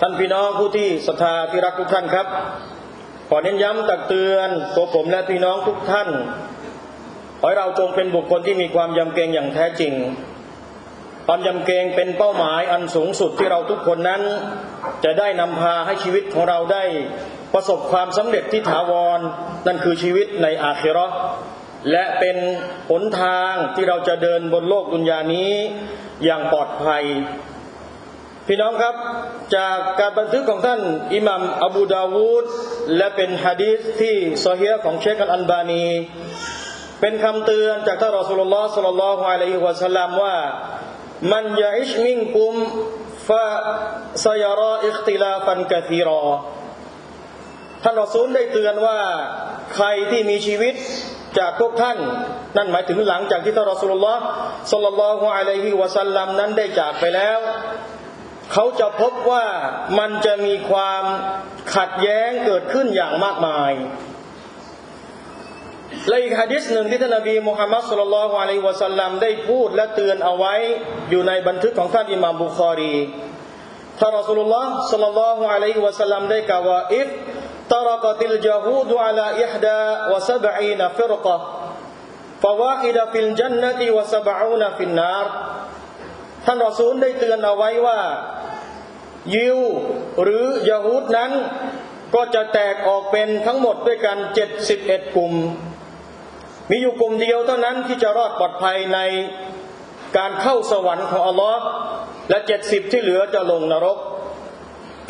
ท่านพี่น้องผู้ที่ศรัทธาที่รักทุกท่านครับ ขอเน้นย้ำตักเตือนตัวผมและพี่น้องทุกท่าน ขอให้เราจงเป็นบุคคลที่มีความยำเกรงอย่างแท้จริง ความยำเกรงเป็นเป้าหมายอันสูงสุดที่เราทุกคนนั้น จะได้นำพาให้ชีวิตของเราได้ ประสบความสำเร็จที่ถาวร นั่นคือชีวิตในอาคิราะห์และเป็นหนทางที่เราจะเดินบนโลกดุนยานี้อย่างปลอดภัย พี่น้องครับจากการบันทึกของท่านอิหมัมอบูดาวูดและเป็นฮะดีษที่ซอฮีฮ์ของเชคอัลอันบานี เป็นคำเตือนจากท่านรอสูลุลลอฮ์สัลลัลลอฮุอะลัยฮิวะสัลลัมว่ามันยะอิชมินกุมฟะซยารออิคติลาฟันกะธีรอท่านรอซูลได้เตือนว่าใครที่มีชีวิตจากพวกท่าน นั่นหมายถึงหลังจากที่ท่านรอสูลุลลอฮ์สัลลัลลอฮุอะลัยฮิวะสัลลัมนั้นได้จากไปแล้ว เขาจะพบว่ามันจะมีความขัดแย้งเกิดขึ้นอย่างมากมาย และอีกฮะดิษหนึ่งที่ท่านนบีมุฮัมมัดสุลลัลฮุอะลัยวะสัลลัมได้พูดและเตือนเอาไว้อยู่ในบันทึกของท่านอิหม่ามบุคอรีท่านรอสูลุลลอฮ์สัลลัลฮุอะลัยวะสัลลัมได้กล่าวว่าอิฟตรกติลจาฮูดอะลาอิฮดาวะซับอีนฟิรกะฟาวาฮิดะฟิลจันนติวะซับอูนฟินนารท่านรอซูลได้เตือนเอาไว้ว่า ยิวหรือยาฮูดนั้น ก็จะแตกออกเป็นทั้งหมดด้วยกัน71กลุ่ม มีอยู่กลุ่มเดียวเท่านั้นที่จะรอดปลอดภัยในการเข้าสวรรค์ของอัลลอฮ์และ70ที่เหลือจะลงนรก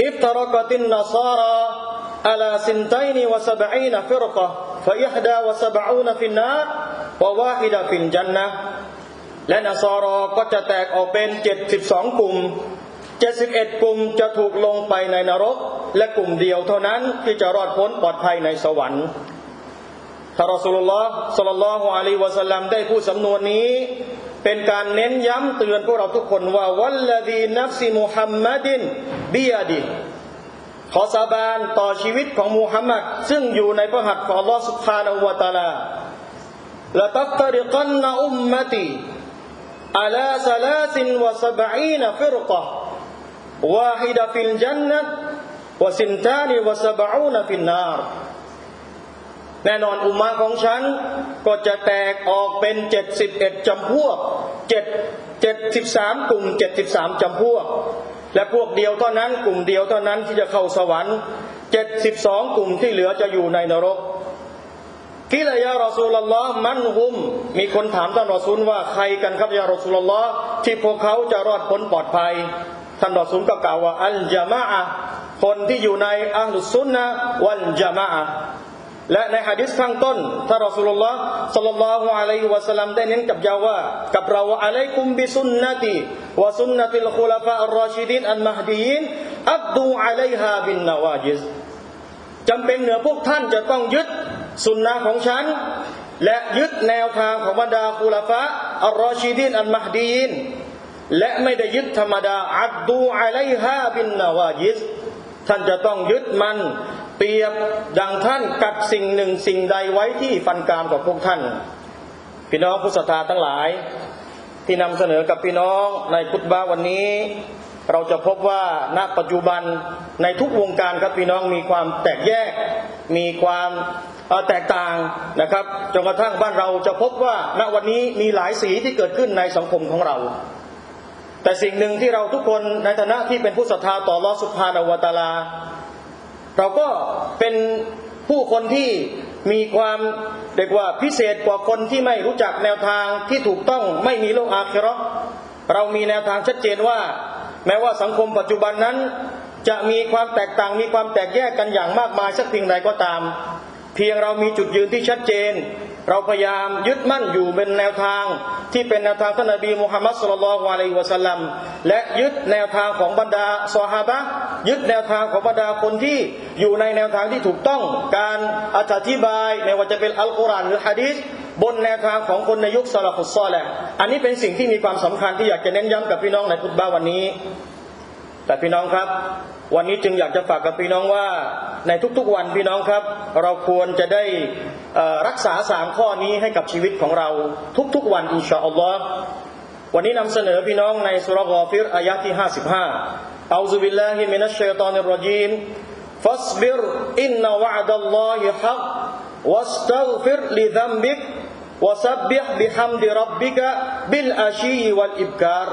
อิฟตารกตินนซาราอัลาซินตัยนีวะสบอีนฟิรกะฟะอิฮดาวะสบอูนฟินนาวะวาฮิดะฟินจันนะและนสอรอก็จะแตกออกเป็น72กลุ่ม 71กลุ่มจะถูกลงไปในนรก และกลุ่มเดียวเท่านั้นที่จะรอดพ้นปลอดภัยในสวรรค์ทารอสุลลอฮ์สลลลอฮุอะลัยวะสัลลัมได้พูดสำนวนนี้ เป็นการเน้นย้ำเตือนพวกเราทุกคนว่าวัลลดีนัฟซิมุฮัมมัดินบียดีขอสาบานต่อชีวิตของมูฮัมมัดซึ่งอยู่ในพระหัตถ์ของลอสุภานอวตาลาละตัตริกันอุมมติอัลาซาลาสินวะสบอีนฟิรกะ วาฮิดาฟิลจันนะวะสินตานีวะสบาอูนฟินารแน่นอนอุมาของฉันก็จะแตกออกเป็นเจ็ดสิบเอ็ดจำพวกเจ็ดเจ็ดสิบสามกลุ่มเจ็ดสิบสามจำพวก และพวกเดียวเท่านั้น กลุ่มเดียวเท่านั้นที่จะเข้าสวรรค์เจ็ดสิบสองกลุ่มที่เหลือจะอยู่ในนรกกิลยารอซูลลอฮ์มันหุม มีคนถามท่านรอซูลว่าใครกันครับยารอซูลลอฮ์ที่พวกเขาจะรอดพ้นปลอดภัย ท่านรอซูลก็กล่าวว่าอัลจามะอะคนที่อยู่ในอัลลุสซุนนะวัลจามะอะและในหะดิษข้างต้นท่านรอซูลุลลอฮ์สัลลัลลอฮุอะลัยฮิวะสัลลัมได้เน้นกับยาว่า กับเราว่าอะลัยกุมบิสุนนะติวะสุนนะติลคุลาฟาอัลรอชิดีนอัลมหดียนอัดดูอะลัยฮาบินนาวาจิซจำเป็นเหนือพวกท่านจะต้องยึดสุนนะของฉัน และยึดแนวทางของบรรดาคูลาฟะอัลรอชีดีนอัลมหดีน และไม่ได้ยึดธรรมดาอัดดูอะลัยฮาบินนาวาจิซท่านจะต้องยึดมันเปรียบดังท่านกัดสิ่งหนึ่งสิ่งใดไว้ที่ฟันกรามของพวกท่าน พี่น้องผู้ศรัทธาทั้งหลาย ที่นำเสนอกับพี่น้องในคุตบาวันนี้ เราจะพบว่าณปัจจุบันในทุกวงการครับพี่น้องมีความแตกแยก มีความแตกต่างนะครับจนกระทั่งบ้านเราจะพบว่าณวันนี้มีหลายสีที่เกิดขึ้นในสังคมของเรา แต่สิ่งหนึ่งที่เราทุกคนในฐานะที่เป็นผู้ศรัทธาต่อลอสุภานาวตาลา เราก็เป็นผู้คนที่มีความเรียกว่าพิเศษกว่าคนที่ไม่รู้จักแนวทางที่ถูกต้องไม่มีโลกอาคิราะห์เรามีแนวทางชัดเจนว่า แม้ว่าสังคมปัจจุบันนั้น จะมีความแตกต่างมีความแตกแยกกันอย่างมากมายสักเพียงใดก็ตาม เพียงเรามีจุดยืนที่ชัดเจน เราพยายามยึดมั่นอยู่เป็นแนวทางที่เป็นแนวทางท่านนบีมุฮัมมัดสุลลัลลอฮุอะลัยวะสัลลัมและยึดแนวทางของบรรดาซอฮาบะห์ยึดแนวทางของบรรดาคนที่อยู่ในแนวทางที่ถูกต้องการอธิบายไม่ว่าจะเป็นอัลกุรอานหรือฮะดีษบนแนวทางของคนในยุคสลัฟุสซอลแหละอันนี้เป็นสิ่งที่มีความสำคัญที่อยากจะเน้นย้ำกับพี่น้องในคุตบ้าวันนี้ แต่พี่น้องครับ วันนี้จึงอยากจะฝากกับพี่น้องว่า ในทุกๆวันพี่น้องครับ เราควรจะได้รักษาสามข้อนี้ให้กับชีวิตของเราทุกๆวันอินชาอัลลอฮ์วันนี้นำเสนอพี่น้องในสุรกอฟิรอายะที่ 55อัลซุบิลลาฮิมินัชชัยตานิรจีนฟัสบิรอินนาวะดัลลอฮิฮักวัสตัฆฟิรลิดัมบิกวสับบิฮบิฮัมดิรับบิกะบิลอาชีวัลอิบการ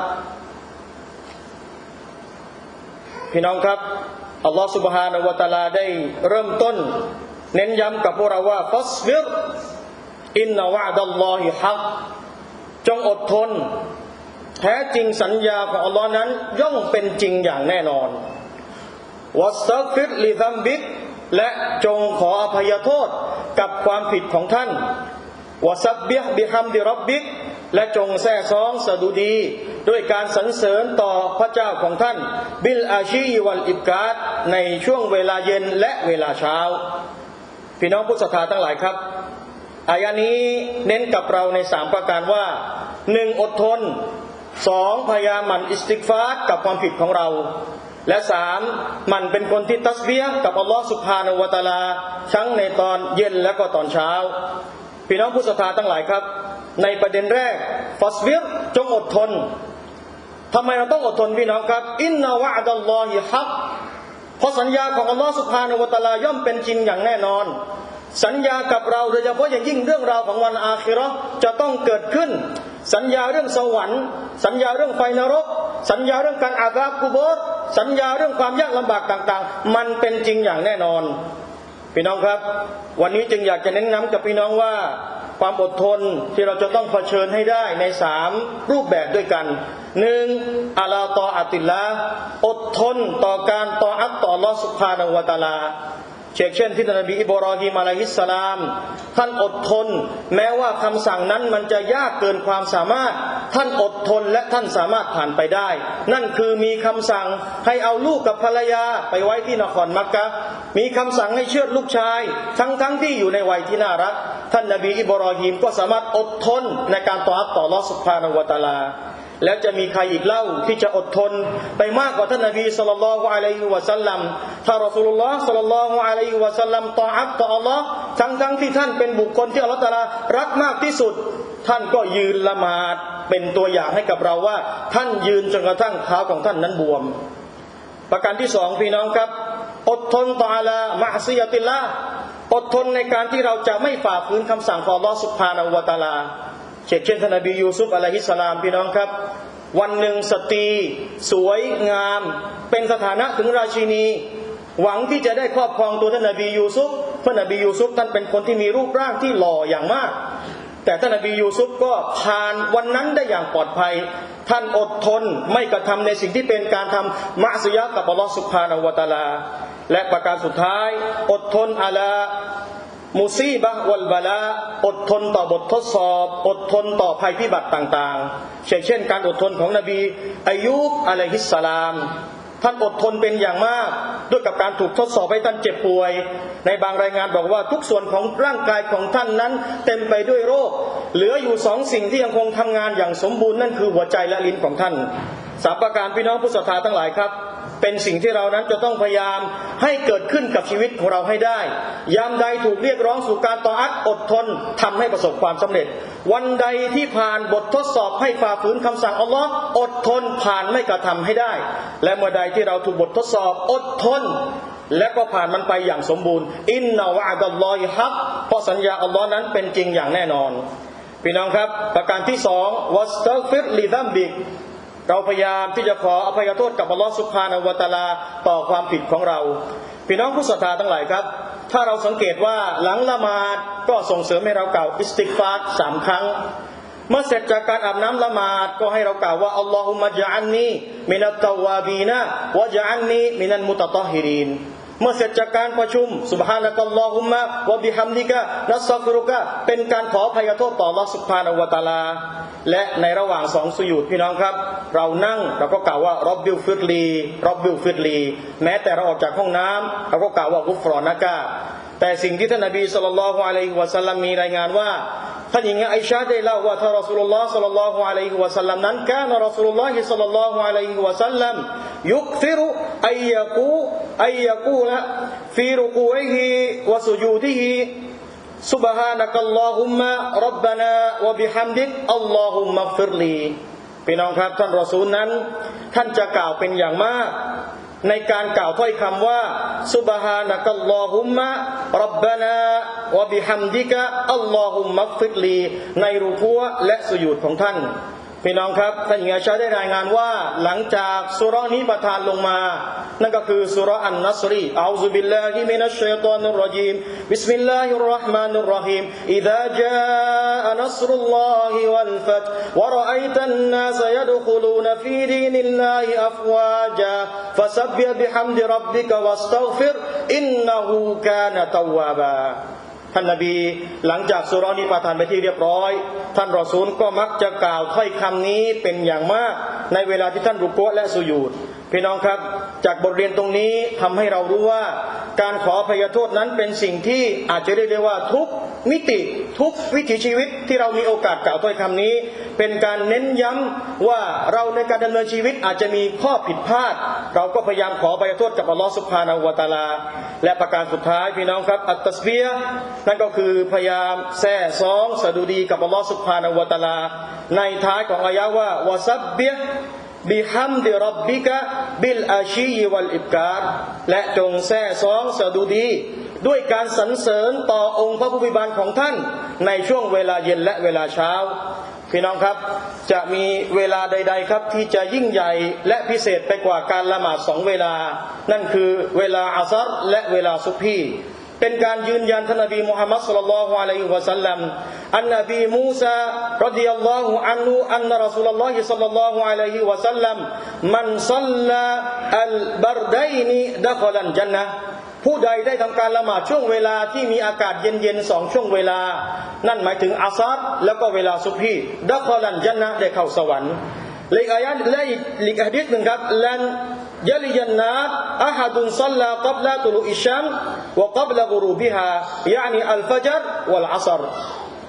พี่น้องครับ ได้เริ่มต้น เน้นย้ำกับพวกเราว่าฟัสบิรอินนาวะดัลลอฮิฮักจงอดทน แท้จริงสัญญาของอัลลอฮ์นั้นย่อมเป็นจริงอย่างแน่นอนวัสฟิรลิซัมบิกและจงขออภัยโทษกับความผิดของท่านวะซับบิฮบิฮัมดิรับบิกและจงแท้ซ้องสดุดี ด้วยการสรรเสริญต่อพระเจ้าของท่าน บิลอาชีวัลอิบกาด ในช่วงเวลาเย็นและเวลาเช้า พี่น้องผู้ศรัทธาทั้งหลายครับอายานี้เน้นกับเราในสามประการว่าหนึ่งอดทนสองพยายามหมั่นอิสติกฟาร์กับความผิดของเรา และสามหมันเป็นคนที่ตัสเบียกับอัลลอฮฺสุบฮานวตาลาทั้งในตอนเย็นและก็ตอนเช้า พี่น้องผู้ศรัทธาทั้งหลายครับ ในประเด็นแรกฟัสเบียจงอดทนทำไมเราต้องอดทนพี่น้องครับ อินนาวะดัลลอฮิฮัก เพราะสัญญาของอัลลอฮฺสุบฮานาวตาลาย่อมเป็นจริงอย่างแน่นอน สัญญากับเราโดยเฉพาะอย่างยิ่งเรื่องราวของวันอาคิราะห์จะต้องเกิดขึ้น สัญญาเรื่องสวรรค์ สัญญาเรื่องไฟนรก สัญญาเรื่องการอาซาบกุโบรสัญญาเรื่องความยากลำบากต่างๆ มันเป็นจริงอย่างแน่นอน พี่น้องครับ วันนี้จึงอยากจะเน้นย้ำกับพี่น้องว่า ความอดทนที่เราจะต้องเผชิญให้ได้ในสามรูปแบบด้วยกันหนึ่งอาลาตออัติละอดทนต่อการต่ออัตต่อลอสุภานวตาลาเช่นเช่นที่นบีอิบรอฮิมอะลัยฮิสสลาม ท่านอดทน แม้ว่าคำสั่งนั้นมันจะยากเกินความสามารถ ท่านอดทนและท่านสามารถผ่านไปได้ นั่นคือมีคำสั่งให้เอาลูกกับภรรยาไปไว้ที่นครมักกะมีคำสั่งให้เชือดลูกชาย ทั้งทั้งที่อยู่ในวัยที่น่ารัก ท่านนบีอิบรอฮิมก็สามารถอดทนในการต่ออัตต่อลอสุภานวตาลา แล้วจะมีใครอีกเล่าที่จะอดทนไปมากกว่าท่านนบีสุลต่านละฮ์อะลัยฮิวะสัลลัมถ้ารอสุลลอฮ์สุลลัลลอฮุอะลัยฮิวะสัลลัมต่ออัตต่ออัลลอฮ์ทั้งทั้งที่ท่านเป็นบุคคลที่อัลลอฮ์ตาลารักมากที่สุด ท่านก็ยืนละหมาดเป็นตัวอย่างให้กับเราว่า ท่านยืนจนกระทั่งเท้าของท่านนั้นบวม ประการที่สองพี่น้องครับ อดทนต่อลามะซียติลละ อดทนในการที่เราจะไม่ฝ่าฝืนคำสั่งของลอสุบฮานาวตาลาเช่นเช่นท่านนบียูซุฟอะลัยฮิสสลามพี่น้องครับ วันหนึ่งสตรีสวยงาม เป็นสถานะถึงราชินี หวังที่จะได้ครอบครองตัวท่านนบียูซุฟเพราะนบียูซุฟท่านเป็นคนที่มีรูปร่างที่หล่ออย่างมาก แต่ท่านนบียูซุฟก็ผ่านวันนั้นได้อย่างปลอดภัย ท่านอดทนไม่กระทำในสิ่งที่เป็นการทำมะสยะกับอัลลอฮฺสุบฮานาวะตาลา และประการสุดท้าย อดทนอาลามุซีบะฮวัลบาลาอดทนต่อบททดสอบ อดทนต่อภัยพิบัติต่างๆ เช่นเช่น การอดทนของนบีอายุบอะลัยฮิสสลาม ท่านอดทนเป็นอย่างมาก ด้วยกับการถูกทดสอบให้ท่านเจ็บป่วย ในบางรายงานบอกว่าทุกส่วนของร่างกายของท่านนั้น เต็มไปด้วยโรค เหลืออยู่สองสิ่งที่ยังคงทำงานอย่างสมบูรณ์นั่นคือหัวใจและลิ้นของท่าน สามประการพี่น้องผู้ศรัทธาทั้งหลายครับ เป็นสิ่งที่เรานั้นจะต้องพยายามให้เกิดขึ้นกับชีวิตของเราให้ได้ ยามใดถูกเรียกร้องสู่การต่ออัดอดทนทำให้ประสบความสำเร็จ วันใดที่ผ่านบททดสอบให้ฝ่าฝืนคำสั่งอัลลอฮ์อดทนผ่านไม่กระทำให้ได้ และเมื่อใดที่เราถูกบททดสอบอดทนและก็ผ่านมันไปอย่างสมบูรณ์ อินนาวะดัลลอฮิฮักเพราะสัญญาอัลลอฮ์นั้นเป็นจริงอย่างแน่นอน พี่น้องครับ ประการที่สองวัสตัฟิรลิดัมบิก เราพยายามที่จะขออภัยโทษกับอัลลอฮฺสุภานาวตาลาต่อความผิดของเรา พี่น้องผู้ศรัทธาทั้งหลายครับ ถ้าเราสังเกตว่าหลังละหมาดก็ส่งเสริมให้เรากล่าวอิสติกฟาร์สามครั้ง เมื่อเสร็จจากการอาบน้ำละหมาดก็ให้เรากล่าวว่าอัลลอฮุมะจอันนีมินัตตาวาบีนะวะจอันนีมินันมุตตะฮิรีน เมื่อเสร็จจากการประชุมสุบฮานะกัลลอฮุมะวะบิฮัมดิกะนัสซักรุกะเป็นการขออภัยโทษต่อลอสุบฮานะวตาลา และในระหว่างสองสุญูดพี่น้องครับ เรานั่งเราก็กล่าวว่ารอบบิลฟิรลีรอบบิลฟิรลี แม้แต่เราออกจากห้องน้ำเราก็กล่าวว่ากุฟรอนะกาแต่สิ่งที่ท่านนบีสุลต่านละฮ์อะลัยฮิวะสัลลัมมีรายงานว่า ท่านหญิงไอชาได้เล่าว่าท่านรอสูลุลลอฮ์สัลลัลลอฮุอะลัยฮิวะสัลลัมนั้นกานรอสูลุลลอฮ์สัลลัลลอฮุอะลัยฮิวะสัลลัมยุกฟิรุอัยยะกูอัยยะกูละฟีรุกูอิฮิวะสุญูดิฮิ سبحانك اللهم ربنا وبحمدك اللهم اغفر لي พี่น้องครับท่านรอซูลนั้น ท่านจะกล่าวเป็นอย่างมาก ในการกล่าวถ้อยคำว่าซุบฮานะกัลลอฮุมมะรับบานาวะบิฮัมดิกะอัลลอฮุมมัฟฟิกลีในรูกัวและสุญูดของท่าน พี่น้องครับท่านหญิงอาชาได้รายงานว่าหลังจากสุรานี้ประทานลงมา นั่นก็คือสุราอันนัสรีอัลซุบิลลาฮิมินัชชัยฏอนุรรจีมบิสมิลลาฮิรราะห์มานุรราะฮีมอิซาจาอะนัสรุลลอฮิวัลฟัตวะรออัยตันนาสยะดุคุลูนฟีดีนิลลาฮิอัฟวาจาฟะซับบบิฮัมดิร็อบบิกะวัสตัฆฟิรอินนะฮูกานะตววาบา ท่านนบีหลังจากสุรานี้ประทานไปที่เรียบร้อย ท่านรอซูลก็มักจะกล่าวถ้อยคำนี้เป็นอย่างมาก ในเวลาที่ท่านรุกวะและสุยูดพี่น้องครับ จากบทเรียนตรงนี้ทำให้เรารู้ว่า การขออภัยโทษนั้นเป็นสิ่งที่อาจจะเรียกได้ว่าทุกมิติทุกวิถีชีวิตที่เรามีโอกาสกล่าวถ้อยคำนี้ เป็นการเน้นย้ำว่าเราในการดำเนินชีวิตอาจจะมีข้อผิดพลาด เราก็พยายามขออภัยโทษกับอัลลอฮฺสุบฮานาอูวตาลา และประการสุดท้ายพี่น้องครับ อัตตสเบียนั่นก็คือพยายามแซ่ซองสะดุดีกับอัลลอฮฺสุบฮานาอูวตาลา ในท้ายของอายะว่าวะซับเบีย บิฮัมดิรับบิกะบิลอาชียวัลอิบการและจงแซ่ซองสะดุดี ด้วยการสรรเสริญต่อองค์พระผู้พิบาลของท่าน ในช่วงเวลาเย็นและเวลาเช้า พี่น้องครับ จะมีเวลาใด ๆ ครับที่จะยิ่งใหญ่และพิเศษไปกว่าการละหมาดสองเวลา นั่นคือเวลาอัซัรและเวลาซุบฮี เป็นการยืนยันท่านนบีมุฮัมมัดสุลลัลลอฮุอะลัยฮิวะสัลลัมอันนบีมูซารดิยัลลอฮุอันนุอันรอสูลุลลอฮิสัลลัลลอฮุอะลัยฮิวะสัลลัมมันซัลลาอัลบัรดัยนีดะคอลันจันนะผู้ใดได้ทำการละหมาดช่วงเวลาที่มีอากาศเย็นๆสองช่วงเวลา นั่นหมายถึงอาซัดแล้วก็เวลาซุบฮีดัคอลันจันนะได้เข้าสวรรค์ เลขอายะและอีกอีกฮะดีษหนึ่งครับลันยลิยันนาอะฮัดุนซัลลากับลาตุลุอิชัมวะกับลากรูบิฮะยานีอัลฟัจรวัลอัศร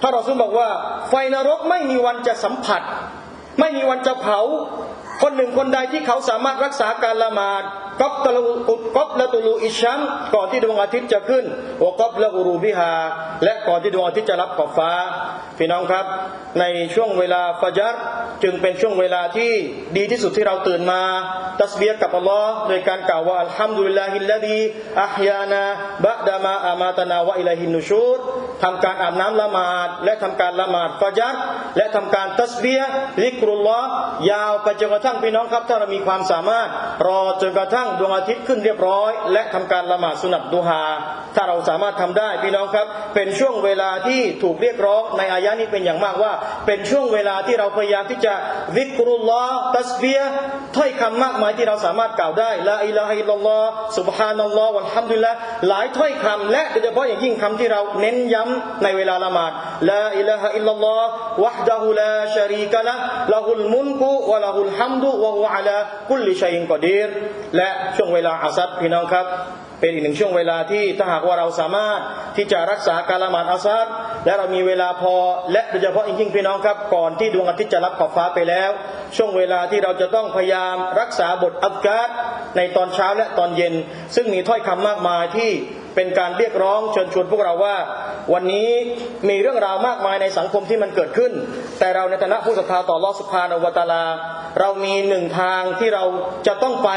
ท่านรอซูลบอกว่า ไฟนรกไม่มีวันจะสัมผัส ไม่มีวันจะเผา คนหนึ่งคนใดที่เขาสามารถรักษาการละหมาด ก๊อบตะลูก๊อบละตุลูอิชัมก่อนที่ดวงอาทิตย์จะขึ้นวก๊อบละอูรูบิฮาและก่อนที่ดวงอาทิตย์จะรับขอบฟ้า พี่น้องครับ ในช่วงเวลาฟาจัรจึงเป็นช่วงเวลาที่ดีที่สุดที่เราตื่นมา ตัสเบียกับอัลลอฮ์โดยการกล่าวว่าอัลฮัมดุลิลลาฮิลลาดีอัฮยานาบะดามาอามาตนาวะอิลัยฮินนูชูรทำการอาบน้ำละหมาดและทำการละหมาดฟาจัร และทำการตัสเบียลิกรุลลอฮ์ยาวไปจนกระทั่งพี่น้องครับ ถ้าเรามีความสามารถ รอจนกระทั่งดวงอาทิตย์ขึ้นเรียบร้อย และทำการละหมาดสุนัตดูฮา ถ้าเราสามารถทำได้พี่น้องครับ เป็นช่วงเวลาที่ถูกเรียกร้องในอายะนี้เป็นอย่างมากว่า เป็นช่วงเวลาที่เราพยายามที่จะวิกรุลลอฮ์ตัสเบียถ้อยคำมากมายที่เราสามารถกล่าวได้ละอิลาฮะอิลลัลลอฮ์สุบฮานัลลอฮ์วัลฮัมดุลิลละหลายถ้อยคำและโดยเฉพาะอย่างยิ่งคำที่เราเน้นย้ำในเวลาละหมาดละอิลาฮะอิลลัลลอฮ์วะฮ์ดะฮูลาชะรีกะละละฮุลมุลกุวะละฮุลฮัมดุวะฮุอะลากุลลิชัยอินกอดีรและช่วงเวลาอาซัดพี่น้องครับเป็นอีกหนึ่งช่วงเวลาที่ถ้าหากว่าเราสามารถที่จะรักษาการละหมาดอาซัดและเรามีเวลาพอและโดยเฉพาะยิ่งพี่น้องครับก่อนที่ดวงอาทิตย์จะรับขอบฟ้าไปแล้ว ช่วงเวลาที่เราจะต้องพยายามรักษาบทอัลกาดในตอนเช้าและตอนเย็น ซึ่งมีถ้อยคำมากมายที่ เป็นการเรียกร้องเชิญชวนพวกเราว่า วันนี้มีเรื่องราวมากมายในสังคมที่มันเกิดขึ้น แต่เราในฐานะผู้ศรัทธาต่อลอสุภานวตาลา เรามีหนึ่งทางที่เราจะต้องไป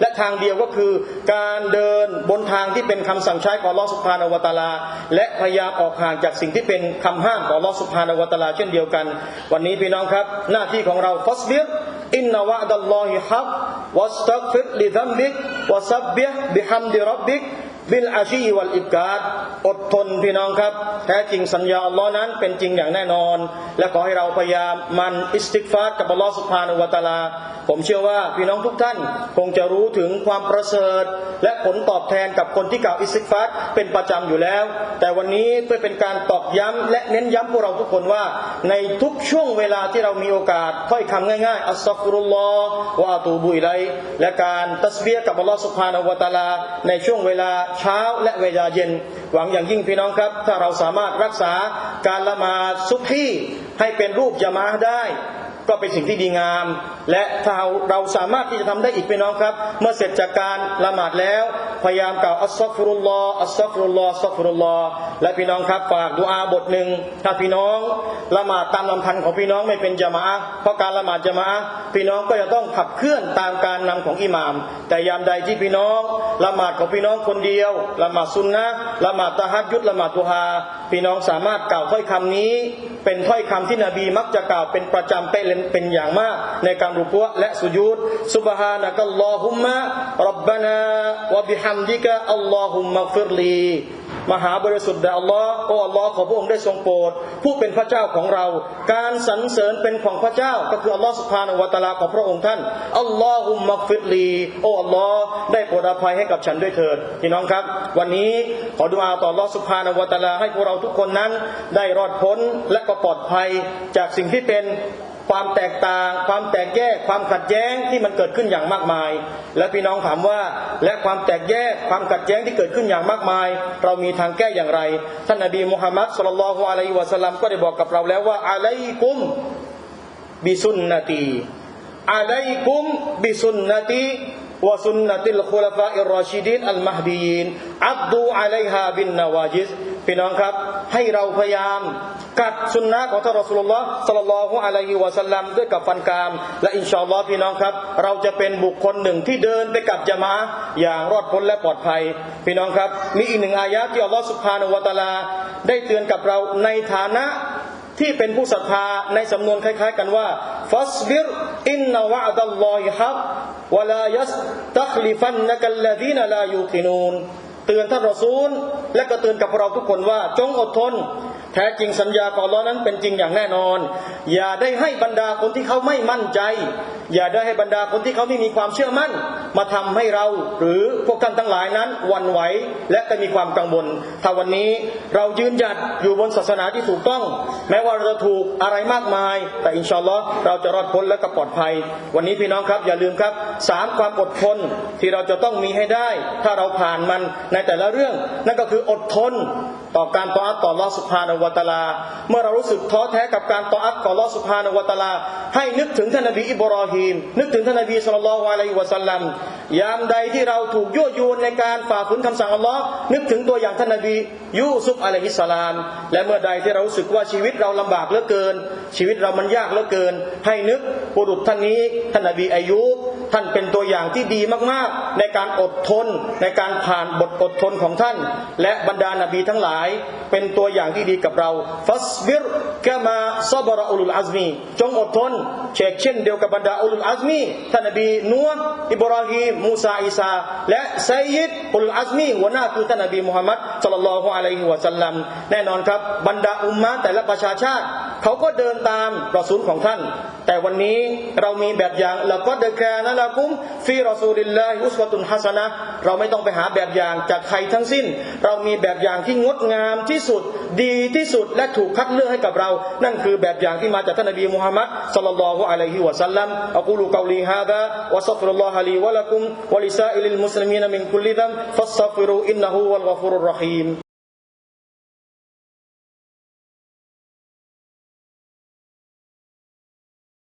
และทางเดียวก็คือ การเดินบนทางที่เป็นคำสั่งใช้ของลอสุภานวตาลา และพยายามออกห่างจากสิ่งที่เป็นคำห้ามของลอสุภานวตาลา เช่นเดียวกัน วันนี้พี่น้องครับ หน้าที่ของเราฟัสเบิรอินนาวะดัลลอฮิฮักวัสตักฟิรลิซัมบิกวะซับบิฮบิฮัมดิรับบิก บิลอาชีวัลอิบกาดอดทนพี่น้องครับ แท้จริงสัญญาอัลลอฮ์นั้นเป็นจริงอย่างแน่นอน และขอให้เราพยายามมันอิสติกฟาร์กับอัลลอฮ์สุบฮานุวตาลา ผมเชื่อว่าพี่น้องทุกท่านคงจะรู้ถึงความประเสริฐ และผลตอบแทนกับคนที่กล่าวอิสติกฟาร์เป็นประจำอยู่แล้ว แต่วันนี้เพื่อเป็นการตอกย้ำและเน้นย้ำพวกเราทุกคนว่า ในทุกช่วงเวลาที่เรามีโอกาสถ้อยคำง่ายๆอัสซัฟุรุลลอฮ์วะอะตูบุอิไลและการตัสเบียกับอัลลอฮ์สุบฮานุวตาลา ในช่วงเวลาเช้าและเวลาเย็น หวังอย่างยิ่งพี่น้องครับ ถ้าเราสามารถรักษาการละหมาดซุบฮีให้เป็นรูปจามาได้ ก็เป็นสิ่งที่ดีงาม และถ้าเราสามารถที่จะทำได้อีกพี่น้องครับ เมื่อเสร็จจากการละหมาดแล้ว พยายามกล่าวอัสซัฟุรุลลออัสซัฟุรุลลออัสซัฟุรุลลอและพี่น้องครับฝากดุอาบทหนึ่งถ้าพี่น้องละหมาดตามลำพันธ์ของพี่น้องไม่เป็นจามะเพราะการละหมาดจามะพี่น้องก็จะต้องขับเคลื่อนตามการนำของอิหมาม แต่ยามใดที่พี่น้องละหมาดของพี่น้องคนเดียวละหมาดซุนนะละหมาดตะฮัดยุดละหมาดตุฮาพี่น้องสามารถกล่าวถ้อยคำนี้ เป็นถ้อยคำที่นบีมักจะกล่าวเป็นประจำเป็นเป็นอย่างมาก ในการรุกัวและสุญูดซุบฮานะกัลลอฮุมมะรับบานา วะบิฮัมดิกะอัลลอฮุมมะฟิรลี มหาบริสุทธิ์แด่อัลลอฮ์โอ้อัลลอฮ์ขอพระองค์ได้ทรงโปรดผู้เป็นพระเจ้าของเรา การสรรเสริญเป็นของพระเจ้า ก็คืออัลลอฮ์สุภาณวตาลาของพระองค์ท่านอัลลอฮุมมักฟิรลีโอ้อัลลอฮ์ได้โปรดอภัยให้กับฉันด้วยเถิดพี่น้องครับ วันนี้ขอดุอาต่ออัลลอฮ์สุภาณวตาลาให้พวกเราทุกคนนั้นได้รอดพ้นและก็ปลอดภัยจากสิ่งที่เป็น ความแตกต่าง ความแตกแยก ความขัดแย้งที่มันเกิดขึ้นอย่างมากมาย และพี่น้องถามว่าและความแตกแยกความขัดแย้งที่เกิดขึ้นอย่างมากมาย เรามีทางแก้อย่างไร ท่านนบีมุฮัมมัดสุลลัลฮุอะลัยฮิวะสัลลัมก็ได้บอกกับเราแล้วว่าอะลัยกุมบิสุนนตีอะลัยกุมบิสุนนตี วะสุนนติลคุลฟาอิรอชิดีนอัลมหดีนอับดูอะลัยฮาบินนาวาจิสพี่น้องครับ ให้เราพยายามกัดสุนนะของท่านรอสุลลอฮ์สัลลัลลอฮุอะลัยฮิวะสัลลัมด้วยกับฟันกราม และอินชาอัลลอฮ์พี่น้องครับ เราจะเป็นบุคคลหนึ่งที่เดินไปกับจามะอย่างรอดพ้นและปลอดภัย พี่น้องครับ มีอีกหนึ่งอายะที่อัลลอฮ์สุบฮานะฮูวะตาลา ได้เตือนกับเราในฐานะที่เป็นผู้ศรัทธาในสำนวนคล้าย ๆ กันว่าฟัสบิรอินนาวะดัลลอฮิฮัก วลายัสตัคลิฟันนะกัลาดีนลายูกินูนเตือนท่านรอซูล และก็เตือนกับเราทุกคนว่า จงอดทน แท้จริงสัญญาของอัลลอฮ์นั้นเป็นจริงอย่างแน่นอน อย่าได้ให้บรรดาคนที่เขาไม่มั่นใจ อย่าได้ให้บรรดาคนที่เขาไม่มีความเชื่อมั่นมาทำให้เราหรือพวกท่านทั้งหลายนั้นวันไหวและก็มีความกังวลถ้าวันนี้เรายืนหยัดอยู่บนศาสนาที่ถูกต้อง แม้ว่าเราจะถูกอะไรมากมาย แต่อินชาอัลลอฮ์เราจะรอดพ้นและก็ปลอดภัย วันนี้พี่น้องครับอย่าลืมครับสามความอดทนที่เราจะต้องมีให้ได้ ถ้าเราผ่านมันในแต่ละเรื่อง นั่นก็คืออดทนต่อการต่ออัตต่อลอสุภานวตาลา เมื่อเรารู้สึกท้อแท้กับการต่ออัตต่อลอสุภานวตาลา ให้นึกถึงท่านนบีอิบรอฮีมนึกถึงท่านนบีสุลต่านละอะลัยฮิวะสัลลัมยามใดที่เราถูกยั่วยวนในการฝ่าฝืนคำสั่งอัลลอฮ์นึกถึงตัวอย่างท่านนบียูซุฟอะลัยฮิสสลาม และเมื่อใดที่เรารู้สึกว่าชีวิตเราลำบากเหลือเกิน ชีวิตเรามันยากเหลือเกิน ให้นึกบุรุษท่านนี้ท่านนบีอายุบ ท่านเป็นตัวอย่างที่ดีมากๆ ในการอดทน ในการผ่านบทอดทนของท่าน และบรรดานาบีทั้งหลาย เป็นตัวอย่างที่ดีกับเราฟัสบิรกะมาซอบรออุลุลอัซมีจงอดทนเชกเช่นเดียวกับบรรดาอุลุลอัซมีท่านนบีนัวอิบราฮิมมูซาอิสาและไซยิดอุลุลอัซมีหัวหน้าคือท่านนบีมุฮัมมัดสัลลัลลอฮุอะลัยฮิวะสัลลัมแน่นอนครับบรรดาอุมมะแต่ละประชาชาติ เขาก็เดินตามรอซูลของท่าน แต่วันนี้เรามีแบบอย่างละก็เดกานะละกุมฟีรอซูลิลลาฮิอุสวะตุนฮัสนะเราไม่ต้องไปหาแบบอย่างจากใครทั้งสิ้น เรามีแบบอย่างที่งดงามที่สุดดีที่สุดและถูกคัดเลือกให้กับเรา นั่นคือแบบอย่างที่มาจากท่านนบีมุฮัมมัดสัลลัลลอฮุอะลัยฮิวะสัลลัมอะกูลูกอลีฮาดาวะซัฟรุลลอฮะลีวะละกุมวะลิซาอิลิลมุสลิมีนมินคุลลิดัมฟัสซัฟิรูอินนะฮูวัลกอฟูรุรรหีม